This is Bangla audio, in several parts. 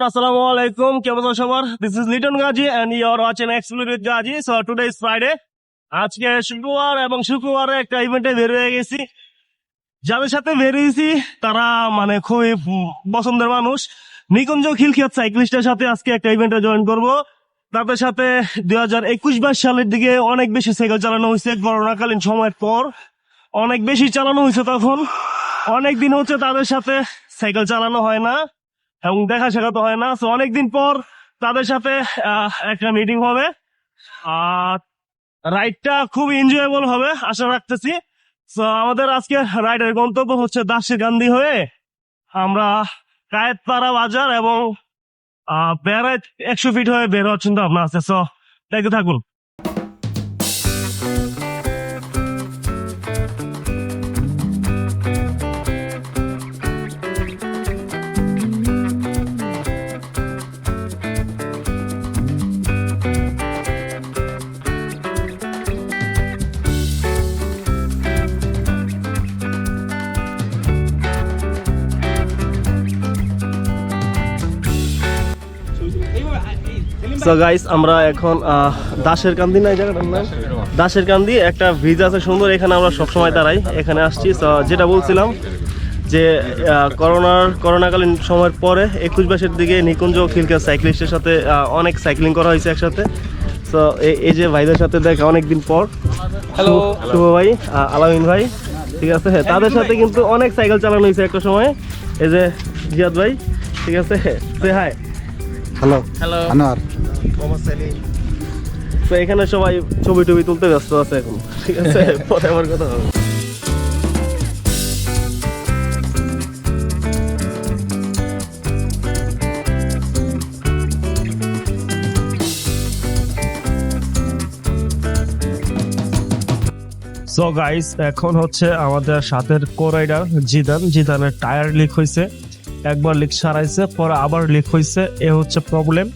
Assalamu alaikum. আছেন সবার? This is Liton Gaji and you are watching Explore with Gaji. So, today is Friday. আজকে শুক্রবার এবং শুক্রবারে একটা ইভেন্টে বের হয়ে গেছি যাদের সাথে বেরিয়েছি তারা মানে খুবই পছন্দের মানুষ নিকুঞ্জ খিলখিয়াত সাইক্লিস্টের সাথে আজকে একটা ইভেন্টে জয়েন করব তাদের সাথে দুই হাজার একুশ বাইশ সালের দিকে অনেক বেশি সাইকেল চালানো হয়েছে করোনাকালীন সময়ের পর অনেক বেশি চালানো হয়েছে তখন অনেক দিন হচ্ছে তাদের সাথে সাইকেল চালানো হয় না এবং দেখা শেখাতে হয় না। তো অনেকদিন পর তাদের সাথে একটা মিটিং হবে। আর রাইডটা খুব এনজয়েবল হবে, আশা রাখতেছি। তো আমাদের আজকে রাইডের গন্তব্য হচ্ছে দাসী গান্ধী হয়ে আমরা কায়েতপাড়া বাজার এবং বেড়ায় একশো ফিট হয়ে বের হওয়ার চিন্তা ভাবনা আছে। সো দেখতে থাকুন। সো গাইস আমরা এখন দাসের কান্দি না জায়গাটার নাম? দাসের কান্দি একটা ভিজ আছে সুন্দর এখানে আমরা সবসময় দাঁড়াই এখানে আসছি। যেটা বলছিলাম যে করোনার করোনাকালীন সময়ের পরে একুশ বাইশের দিকে নিকুঞ্জ খিলকা সাইক্লিস্টের সাথে অনেক সাইক্লিং করা হয়েছে একসাথে। তো এই যে ভাইদের সাথে দেখা অনেকদিন পর। হ্যালো শুভ ভাই আলামিন ভাই ঠিক আছে? তাদের সাথে কিন্তু অনেক সাইকেল চালানো হয়েছে একটা সময়। এই যে জিয়াদ ভাই ঠিক আছে? হাই হ্যালো হ্যালো আনোয়ার তো এখানে সবাই ছবি টবি তুলতে ব্যস্ত আছে এখন। ঠিক আছে? পরে আমার কথা হবে। সো গাইস এখন হচ্ছে আমাদের সাথের কোরাইডার জিদান। জিদানের টায়ার লিক হয়েছে একবার লিক সারাইছে, পরে আবার লিক হয়েছে এ হচ্ছে প্রবলেম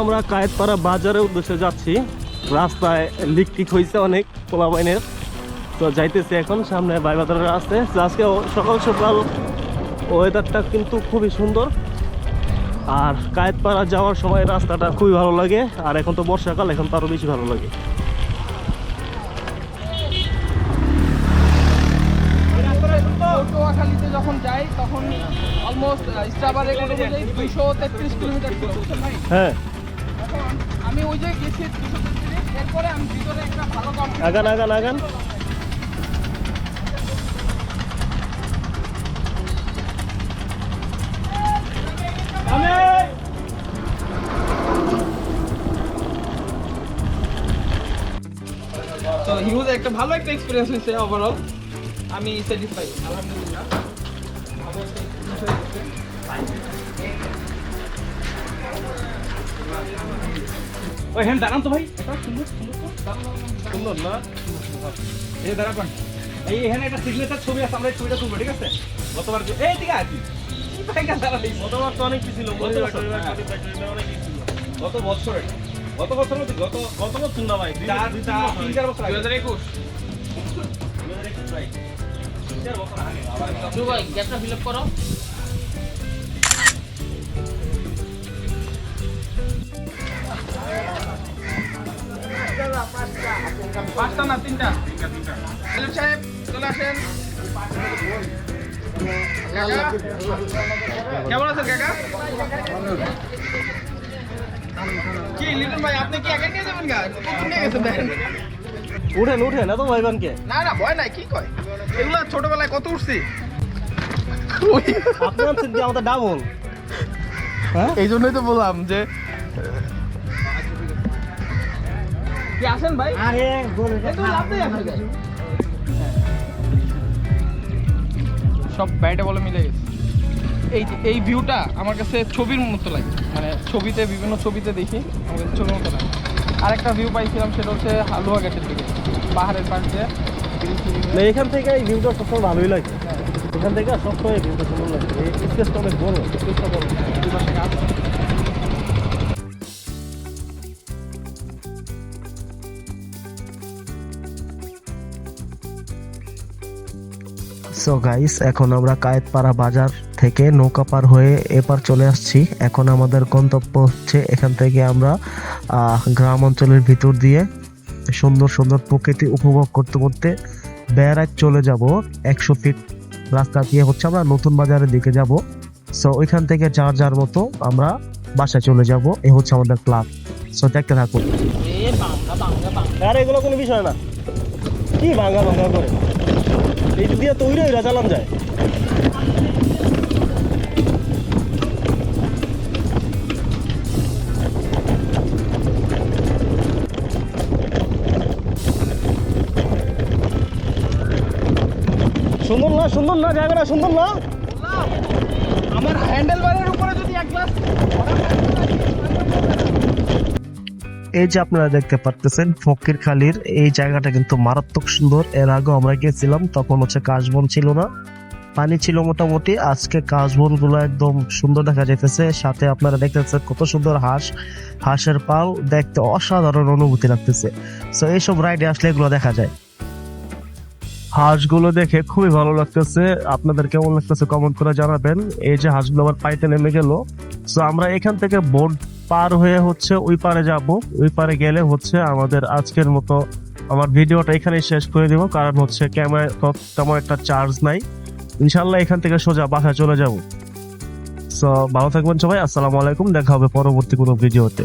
আমরা কায়েতপাড়া বাজারের উদ্দেশ্যে যাচ্ছি। রাস্তায় লিক টিক হয়েছে অনেক পোলাবাইনের তো যাইতেছি এখন, সামনে বাইবাজারের আছে আজকে সকাল সকাল ওয়েদারটা কিন্তু খুবই সুন্দর। আর কায়েতপাড়া যাওয়ার সময় রাস্তাটা খুবই ভালো লাগে। আর এখন তো বর্ষাকাল, এখন তো আরও বেশি ভালো লাগে। অলমোস্ট রেকর্ড অনুযায়ী দুশো তেত্রিশ কিলোমিটার ছিল হ্যাঁ। আমি ওই যে গেছি দুশো তেত্রিশ এরপরে আমি ভিতরে একটা ভালো আগান আগান আগান তো হিউজ একটা ভালো একটা এক্সপিরিয়েন্স হয়েছে ওভারঅল আমি স্যাটিসফাই আলহামদুলিল্লাহ। ওই হ্যাঁ দাঁড়ান তো ভাই। সুন্দর সুন্দর না? এই দাঁড়ান এই এখানে একটা সিগনেচার ছবি আছে আমরা এই ছবিটা তুলবো ঠিক আছে? গতবার এই দিকে আছি গতবার তো অনেক কিছু ছিল গত বছর, হ্যাঁ। অনেক কিছু গত বছর। গত বছর মধ্যে গত গত বছর না ভাই দুই- চার দুই- চার তিন তিন চার বছর আগে। গ্যাসটা ফিল আপ করো। পাঁচটা না তিনটা? সাহেব চলে আসেন। কেমন আছেন কাকা? কি লিটন ভাই আপনি কি একা নিয়ে যাবেন গা? কখন নিয়ে গেছেন দেখেন। উঠেন উঠেন এত ভাইবানকে না না ভয় নাই কি কয়? এগুলো ছোটবেলায় কত উঠছি? কি আমাদের ডাবল এই জন্যই তো বললাম যে আসেন ভাই? আরে। সব ব্যাটে বলে মিলে গেছে। এই এই ভিউটা আমার কাছে ছবির মতো লাগে। মানে ছবিতে বিভিন্ন ছবিতে দেখি আমার কাছে ছবির মতো লাগে। আরেকটা ভিউ পাইছিলাম সেটা হচ্ছে হালুয়া গেটের দিকে। পাহাড়ের পাশ দিয়ে। না এখান থেকে এই ভিউটা সবসময় ভালোই লাগে। এখান থেকে সবসময় ভিউটা সুন্দর লাগে। এই স্পেসটা অনেক বড় স্পেসটা বড়। সো গাইস এখন আমরা কায়েতপাড়া বাজার থেকে নৌকা পার হয়ে এপার চলে আসছি। এখন আমাদের গন্তব্য হচ্ছে এখান থেকে আমরা গ্রাম অঞ্চলের ভিতর দিয়ে সুন্দর সুন্দর প্রকৃতি উপভোগ করতে করতে বেড়ায় চলে যাব। একশো ফিট রাস্তা দিয়ে হচ্ছে আমরা নতুন বাজারের দিকে যাব। সো ওইখান থেকে যার যার মতো আমরা বাসায় চলে যাব। এ হচ্ছে আমাদের ক্লাব সো দেখতে থাকুন। এগুলো কোনো বিষয় না। কি ভাঙা ভাঙা করে? এই দিয়ে তো উইরা উইরা চালান যায়। সুন্দর না সুন্দর না, জায়গাটা সুন্দর না? আমার হ্যান্ডেল বারের এই যে আপনারা দেখতে পারতেছেন ফকির খালির এই জায়গাটা কিন্তু মারাত্মক সুন্দর। এর আগে আমরা গেছিলাম, তখন হচ্ছে কাশবন ছিল না। পানি ছিল মোটামুটি, আজকে কাশবনগুলো একদম সুন্দর দেখা যাইতেছে। সাথে আপনারা দেখতেছেন কত সুন্দর হাঁস। হাঁসের পাল দেখতে অসাধারণ অনুভূতি লাগতেছে। তো এইসব রাইডে আসলে এগুলো দেখা যায়। হাঁসগুলো দেখে খুবই ভালো লাগতেছে। আপনাদের কেমন লাগতেছে কমেন্ট করে জানাবেন। এই যে হাঁসগুলো আবার পাইতে নেমে গেল। তো আমরা এখান থেকে বোট পার হয়ে হচ্ছে ওই পারে যাব। ওই পারে গেলে হচ্ছে আমাদের আজকের মতো আমার ভিডিওটা এখানেই শেষ করে দিব, কারণ হচ্ছে ক্যামেরা তেমন একটা চার্জ নাই। ইনশাল্লাহ এখান থেকে সোজা বাসায় চলে যাব। সো ভালো থাকবেন সবাই, আসসালামু আলাইকুম, দেখা হবে পরবর্তী কোনো ভিডিওতে।